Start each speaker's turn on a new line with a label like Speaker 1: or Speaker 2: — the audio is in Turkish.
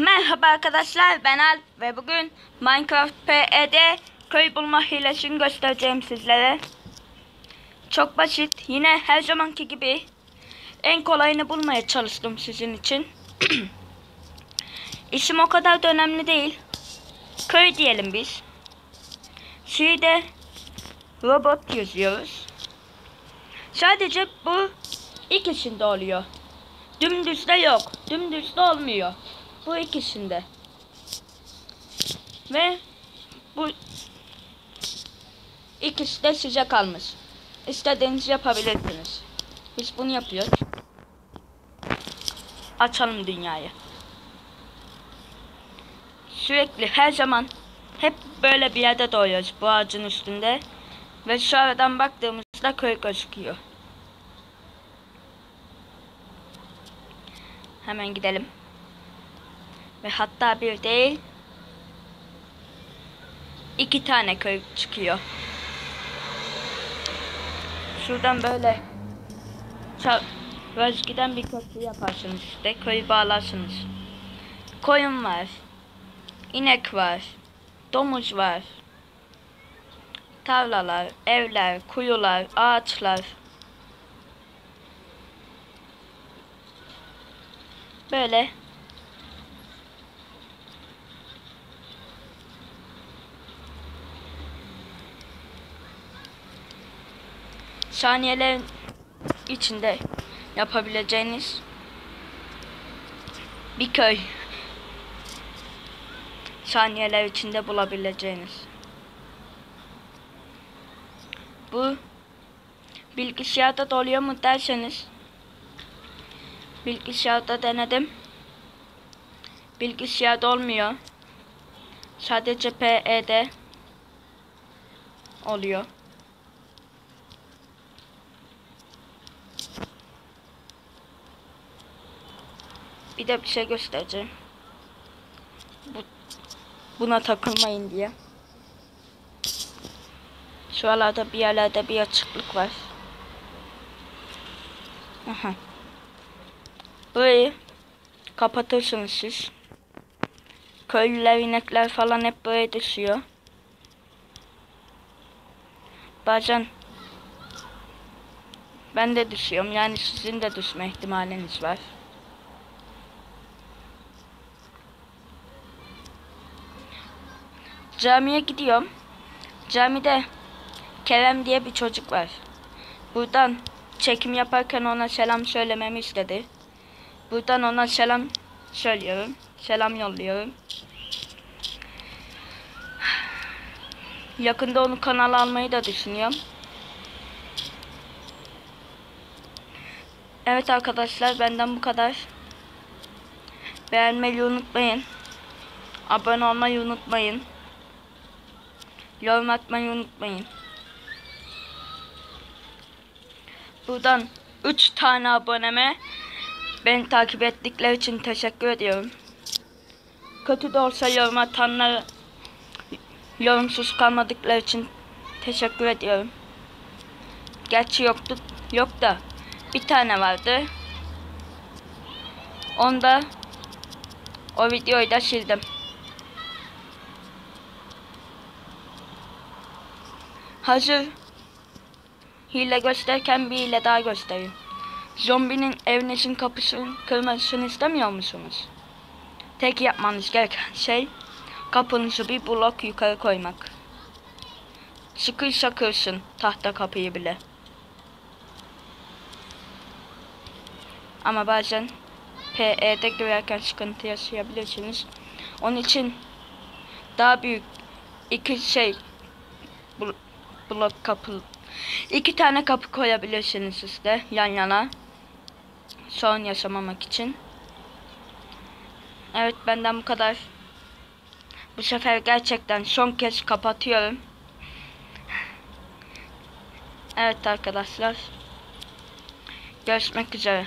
Speaker 1: Merhaba arkadaşlar ben Alp ve bugün Minecraft PE'de köy bulma hilesini göstereceğim sizlere. Çok basit yine her zamanki gibi en kolayını bulmaya çalıştım sizin için. İsim o kadar da önemli değil. Köy diyelim biz. Şeyde robot yazıyoruz. Sadece bu ikisinde oluyor. Dümdüzde yok. Dümdüzde olmuyor. Bu ikisinde. Ve bu ikisi de size kalmış. İstediğinizi yapabilirsiniz. Biz bunu yapıyoruz. Açalım dünyayı. Sürekli her zaman hep böyle bir yerde doğuyoruz bu ağacın üstünde. Ve şu aradan baktığımızda köy gözüküyor. Hemen gidelim. Ve hatta bir değil iki tane köy çıkıyor. Şuradan böyle çapraz giden bir köprü yaparsınız işte. Köyü bağlarsınız. Koyun var. inek var. Domuz var. Tarlalar, evler, kuyular, ağaçlar. Böyle saniyelerin içinde yapabileceğiniz bir köy. Saniyeler içinde bulabileceğiniz. Bu bilgisayarda doluyor mu derseniz bilgisayarda denedim. Bilgisayarda olmuyor. Sadece PE'de oluyor. Bir de bir şey göstereceğim. Bu, buna takılmayın diye. Şuralarda bir yerlerde bir açıklık var. Aha. Burayı kapatırsınız siz. Köylüler, inekler falan hep buraya düşüyor. Bazen ben de düşüyorum. Yani sizin de düşme ihtimaliniz var. Camiye gidiyorum. Camide Kerem diye bir çocuk var. Buradan çekim yaparken ona selam söylememi istedi. Buradan ona selam söylüyorum. Selam yolluyorum. Yakında onu kanala almayı da düşünüyorum. Evet arkadaşlar benden bu kadar. Beğenmeyi unutmayın. Abone olmayı unutmayın. Yorum atmayı unutmayın. Buradan 3 tane aboneme beni takip ettikleri için teşekkür ediyorum. Kötü de olsa yorum atanlara yorumsuz kalmadıkları için teşekkür ediyorum. Gerçi yoktu, yok da bir tane vardı. Onda o videoyu da sildim. Hazır hile gösterirken bir hile daha göstereyim. Zombinin evinizin kapısını kırmasını istemiyor musunuz? Tek yapmanız gereken şey kapınızı bir blok yukarı koymak. Sıkıysa kırsın tahta kapıyı bile. Ama bazen PE'de girerken sıkıntı yaşayabilirsiniz. Onun için daha büyük iki şey blok kapı. İki tane kapı koyabilirsiniz işte yan yana. Sorun yaşamamak için. Evet benden bu kadar. Bu sefer gerçekten son kez kapatıyorum. Evet arkadaşlar. Görüşmek üzere